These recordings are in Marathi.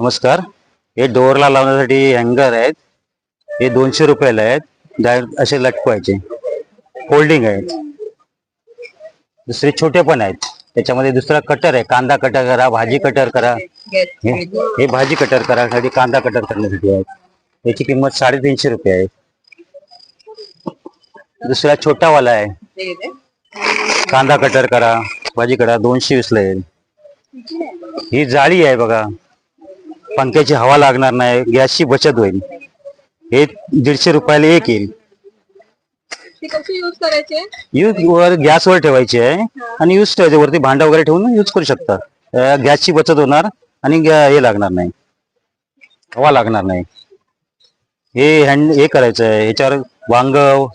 नमस्कार. हे डोअरला लावण्यासाठी हँगर आहेत. हे दोनशे रुपयाला आहेत. डायरेक्ट असे लटकवायचे. फोल्डिंग आहेत. दुसरे छोटे पण आहेत. त्याच्यामध्ये दुसरा कटर आहे. कांदा कटर करा भाजी कटर करा. हे हे भाजी कटर करासाठी कांदा कटर करण्यासाठी आहेत. याची किंमत साडेतीनशे रुपये आहे. दुसरा छोटावाला आहे. कांदा कटर करा भाजी करा दोनशे वीसला येईल. ही जाळी आहे बघा. पंख्याची हवा लागणार नाही गॅसची बचत होईल. हे दीडशे रुपयाला एक येईल. ती कशी युज करायची? यूज वर गॅसवर ठेवायची आहे आणि यूज ठेवायचे. वरती भांडा वगैरे ठेवून यूज करू शकता. अं, गॅसची बचत होणार आणि गॅ- हे लागणार नाही. हवा लागणार नाही. हे हँड हे करायचं आहे. ह्याच्यावर वांग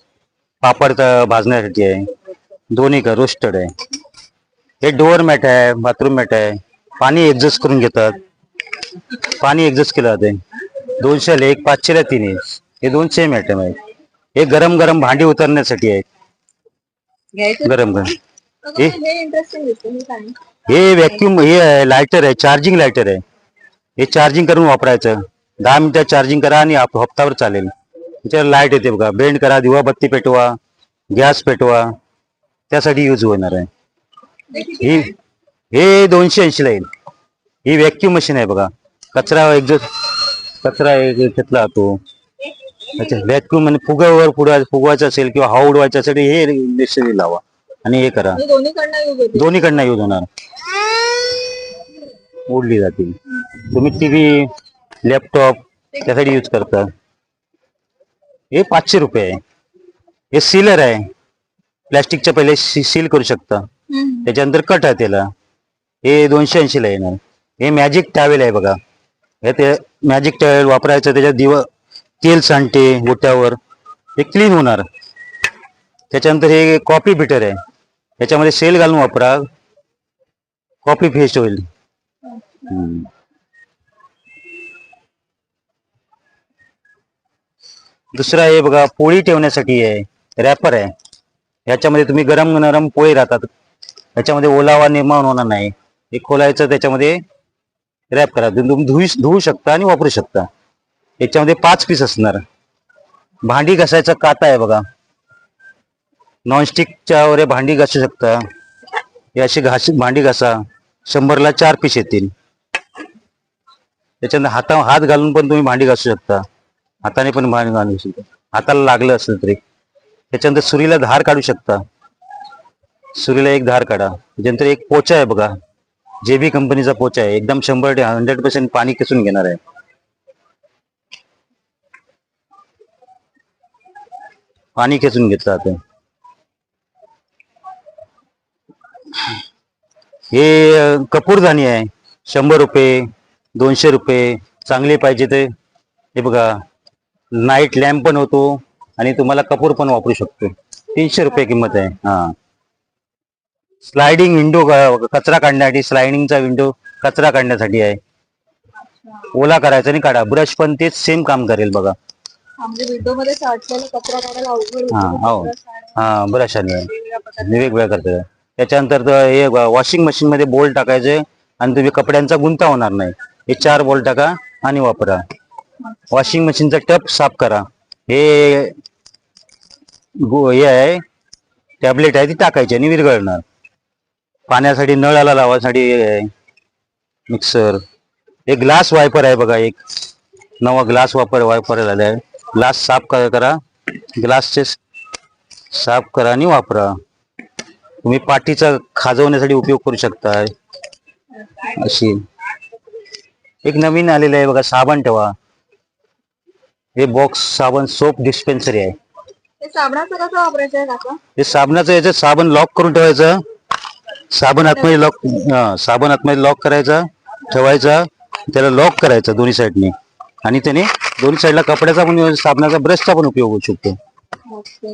पापड त- भाजण्यासाठी आहे. दोन्ही का रोस्टेड आहे. हे डोअर मॅट आहे बाथरूम मॅट आहे. पाणी ऍडजस्ट करून घेतात. पाणी ऍडजस्ट केलं जाते दोनशेला एक पाचशेला तीन आहे. हे दोन सेम आयटम आहेत. हे गरम गरम भांडी उतरण्यासाठी आहे घ्यायचं? गरम गरम. हे हे व्हॅक्युम हे लायटर आहे चार्जिंग लायटर आहे. हे चार्जिंग करून वापरायचं. दहा मिनिटं चार्जिंग करा आणि हप्तावर चालेल. त्याच्यावर लाइट येते बघा. बेंड करा दिवा बत्ती पेटवा गॅस पेटवा. त्यासाठी यूज होणार आहे. ही हे दोनशे ऐंशीला येईल. ही व्हॅक्युम मशीन आहे बघा. कचरा एक्झॉस्ट कचरा एक- घेतला जातो अच्छा व्हॅक्युम म्हणजे फुगावर फुगा फुगवायचं असेल किंवा हवा उडवायचं असेल हे इंडस्ट्री लावा आणि हे करा. हे दोन्हीकडनं युज होणार. ओढली जातील. तुम्ही टीव्ही लॅपटॉप त्यासाठी यूज करता. हे पाचशे रुपये आहे. हे सीलर आहे. प्लॅस्टिकच्या पहिले सील करू शकता. त्याच्यानंतर कट आहे त्याला. हे दोनशे ऐंशी ला येणार. हे मॅजिक टॅवेल आहे बघा. हे ते मॅजिक टॅवेल वापरायचं त्याच्यात दिव तेल सांडते गोट्यावर. हे क्लीन होणार. त्याच्यानंतर हे कॉफी बिटर आहे. याच्यामध्ये सेल घालून वापरा. कॉफी फेस्ट होईल दुसरा हे बघा पोळी ठेवण्यासाठी आहे. रॅपर आहे. याच्यामध्ये तुम्ही गरम नरम पोळी राहतात. याच्यामध्ये ओलावा निर्माण होणार नाही. हे खोलायचं त्याच्यामध्ये रॅप करा. तुम्ही धुऊ धुवू शकता आणि वापरू शकता. याच्यामध्ये पाच पीस असणार. भांडी घासायचा काता आहे बघा. नॉनस्टिकच्या वर भांडी घासू शकता. याची अशी घास भांडी घासा. शंभरला चार पीस येतील. त्याच्यानंतर हाता हात घालून पण तुम्ही भांडी घासू शकता. हाताने पण भांडी घालू शकता. हाताला लागलं असलं तरी. त्याच्यानंतर सुरीला धार काढू शकता. सुरीला एक धार काढा. त्याच्यानंतर एक पोचा आहे बघा. जे बी कंपनीचा पोचा आहे एकदम शंभर हंड्रेड पर्सेंट पाणी किसून घेणार आहे. पाणी खेचून घेतलं जातं हे कपूरधानी आहे. शंभर रुपये दोनशे रुपये चांगले पाहिजे ते. हे बघा नाईट लॅम्प पण होतो आणि तुम्हाला कपूर पण वापरू शकतो. तीनशे रुपये किंमत आहे हा. स्लायडिंग विंडो कचरा काढण्यासाठी स्लायडिंगचा विंडो कचरा काढण्यासाठी आहे. ओला करायचा आणि काढा. ब्रश पण तेच सेम काम करेल बघा. हा. हो. ब्रश आणि हा वेगवेगळ्या करतात त्याच्यानंतर तर हे वॉशिंग मशीन मध्ये बोल टाकायचे आणि तुम्ही कपड्यांचा गुंता होणार नाही. हे चार बोल टाका आणि वापरा. वॉशिंग मशीनचा टप साफ करा. हे हे आहे. टॅबलेट आहे ती टाकायची आणि विरघळणार. पाण्यासाठी नळाला लावासाठी मिक्सर हे ग्लास वायपर आहे बघा एक नवा ग्लास वापर वायपर झाला आहे. ग्लास साफ करा. ग्लासचे साफ करा आणि वापरा. तुम्ही पाठीचा खाजवण्यासाठी उपयोग करू शकता अशी. एक नवीन आलेलं आहे बघा साबण ठेवा. हे बॉक्स साबण सोप डिस्पेन्सरी आहे. ते साबणाचं कसं वापरायचं हे साबणाचं याच्यात साबण लॉक करून ठेवायचं. साबण आतमध्ये लॉक साबण. आतमध्ये लॉक करायचा ठेवायचा त्याला लॉक करायचं दोन्ही साईडने आणि त्याने दोन्ही साईडला कपड्याचा पण साबणाचा ब्रशचा पण उपयोग होऊ शकतो.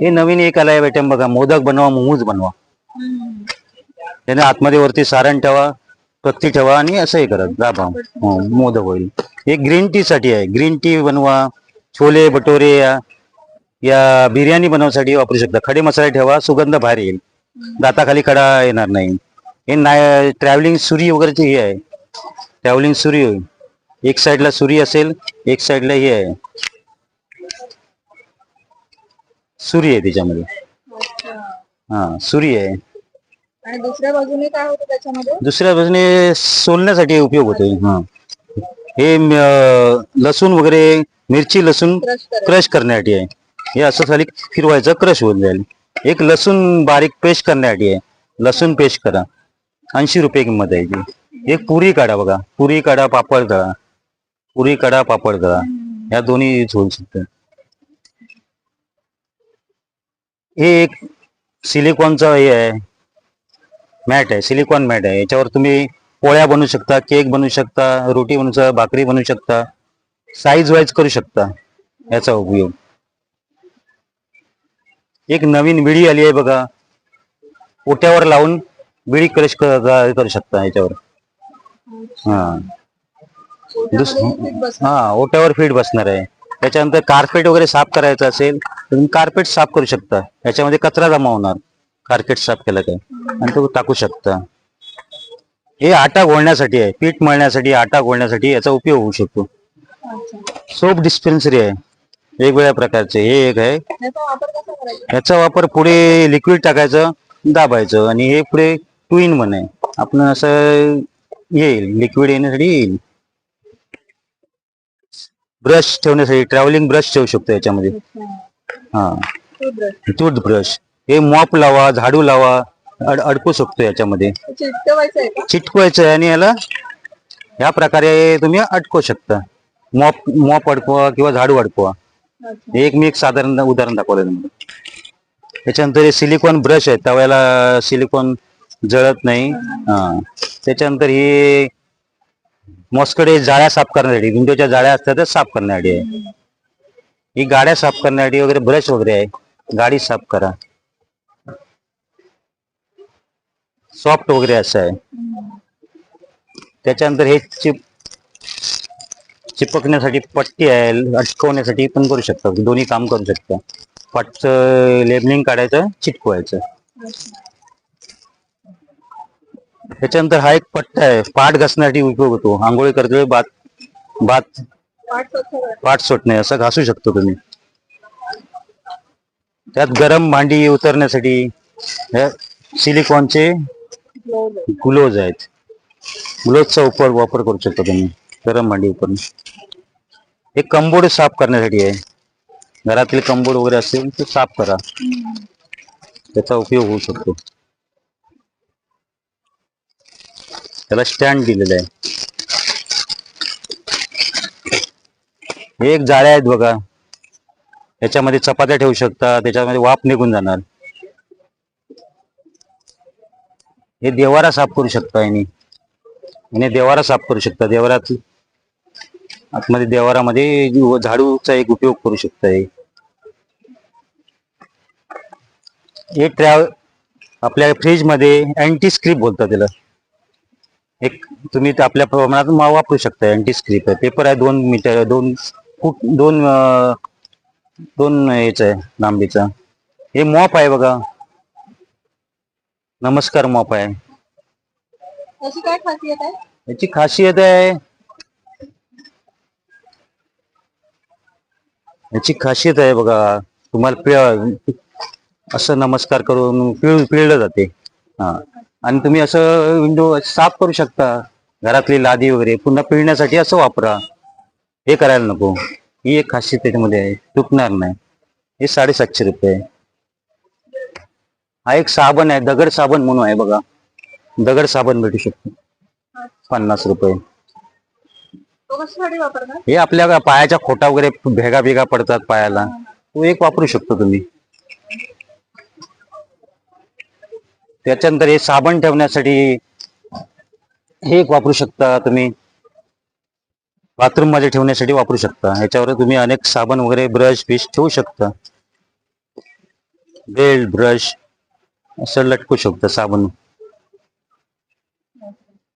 हे नवीन एक आलाय आयटम बघा मोदक बनवा मोमोज बनवा. त्याने आतमध्ये वरती सारण ठेवा पत्ती ठेवा आणि असं हे करा दाबा मोदक होईल. हे ग्रीन टी साठी आहे. ग्रीन टी बनवा छोले भटोरे या या बिर्याणी बनवण्यासाठी वापरू शकता. खडे मसाले ठेवा सुगंध बाहेर येईल. दाताखाली कडा येणार नाही. हे नाय ट्रॅव्हलिंग सुरी वगैरेची हे आहे. ट्रॅव्हलिंग सुरी एक साईडला सुरी असेल एक साईडला हे आहे. सुरी आहे त्याच्यामध्ये. हा सुरी आहे. आणि दुसऱ्या बाजूने काय होतं त्याच्यामध्ये? दुसऱ्या बाजूने सोलण्यासाठी उपयोग होतोय. हा. हे लसूण वगैरे मिरची लसूण क्रश करण्यासाठी आहे. हे असं खाली फिरवायचं क्रश होऊन जाईल. एक लसूण बारीक पेस्ट करण्यासाठी आहे. लसूण पेस्ट करा. ऐंशी रुपये किंमत आहे ती. एक पुरी काढा बघा. पुरी काढा पापड तळा पुरी काढा पापड तळा या दोन्ही यूज होऊ शकतात हे एक सिलिकॉनचा हे आहे. मॅट आहे. सिलिकॉन मॅट आहे. याच्यावर तुम्ही पोळ्या बनवू शकता केक बनवू शकता रोटी बनवू शकता भाकरी बनवू शकता. साईज वाईज करू शकता. याचा उपयोग. एक नवीन विडी आली आहे बघा. ओट्यावर लावून विडी क्रश करू शकता याच्यावर. हा. हा ओट्यावर फीट बसणार आहे. त्याच्यानंतर कार्पेट वगैरे साफ करायचं असेल तर तुम्ही कार्पेट साफ करू शकता. याच्यामध्ये कचरा जमा होणार. कार्पेट साफ केलं काय आणि तो टाकू शकता. हे आटा घोळण्यासाठी आहे. पीठ मळण्यासाठी आटा घोळण्यासाठी याचा उपयोग होऊ शकतो. सोप डिस्पेन्सरी आहे. वेगवेगळ्या प्रकारचे. हे एक आहे. याचा वापर पुढे लिक्विड टाकायचं दाबायचं आणि हे पुढे टू इन वन आहे आपण असं येईल लिक्विड येण्यासाठी येईल. ब्रश ठेवण्यासाठी ट्रॅव्हलिंग ब्रश ठेवू शकतो याच्यामध्ये. हा. टूथब्रश हे मॉप लावा झाडू लावा अड अडकू शकतो याच्यामध्ये. चिटकवायचं आहे आणि याला ह्या प्रकारे तुम्ही अटकवू शकता. मॉप मॉप अडकवा किंवा झाडू अडकवा. एक मी एक साधारण उदाहरण दाखवलं तुम्हाला. त्याच्यानंतर हे सिलिकॉन ब्रश आहे तव्याला सिलिकॉन जळत नाही. हा. त्याच्यानंतर हे मॉस्कडे जाळ्या साफ करण्यासाठी विंडोच्या जाळ्या असतात त्या साफ करण्यासाठी आहे. ही गाड्या साफ करण्यासाठी वगैरे ब्रश वगैरे आहे. गाडी साफ करा. सॉफ्ट वगैरे असं आहे. त्याच्यानंतर हे चिप चिपकण्यासाठी पट्टी आहे अटकवण्यासाठी पण करू शकता दोन्ही काम करू शकता पाटचं लेबलिंग काढायचं चिटकवायचं त्याच्यानंतर हा एक पट्टा आहे. पाठ घासण्यासाठी उपयोग होतो. आंघोळी करतोय बात बात पाठ स्वच्छ सुटणे असं घासू शकतो तुम्ही. त्यात गरम भांडी उतरण्यासाठी सिलिकॉनचे ग्लोव्ज आहेत. ग्लोजचा वापर करू शकता तुम्ही. गरम भांडी उपरण हे कंबोड साफ करण्यासाठी आहे. घरातील कंबोड वगैरे असेल ते साफ करा. त्याचा उपयोग होऊ शकतो. त्याला स्टँड दिलेलं आहे. हे एक जाळ्या आहेत बघा. याच्यामध्ये चपात्या ठेवू शकता. त्याच्यामध्ये वाफ निघून जाणार. हे देवारा साफ करू शकता यांनी. याने देवारा साफ करू शकता. देवारात आतमध्ये देवारामध्ये झाडूचा एक उपयोग करू शकता हे. हे ट्रॅव आपल्या फ्रीजमध्ये अँटी स्क्रिप बोलतात त्याला. एक तुम्ही ते आपल्या प्रमाणात वापरू शकता अँटी स्क्रिप आहे पेपर आहे दोन मीटर दोन फूट दोन दोन याच आहे लांबीचा. हे मॉप आहे बघा. नमस्कार मॉप आहे. अशी काय खासियत आहे? याची खासियत आहे याची खासियत आहे बघा तुम्हाला पिळ असं नमस्कार करून पिळ पिळलं जाते. हा. आणि तुम्ही असं विंडो साफ करू शकता. घरातली लादी वगैरे पुन्हा पिळण्यासाठी असं वापरा. हे करायला नको. ही एक खासियत त्याच्यामध्ये आहे. तुटणार नाही. हे साडेसातशे रुपये. हा एक साबण आहे दगड साबण म्हणून आहे बघा. दगड साबण भेटू शकतो. पन्नास रुपये. तो कशासाठी वापरणार? हे आपल्या पायाच्या खोटा वगैरे भेगा भेगा पडतात पायाला. तो एक वापरू शकतो तुम्ही. त्याच्यानंतर हे साबण ठेवण्यासाठी हे एक वापरू शकता तुम्ही. बाथरूममध्ये ठेवण्यासाठी वापरू शकता. ह्याच्यावर तुम्ही अनेक साबण वगैरे ब्रश फिश ठेवू शकता. बेल्ट ब्रश असं लटकू शकता साबण.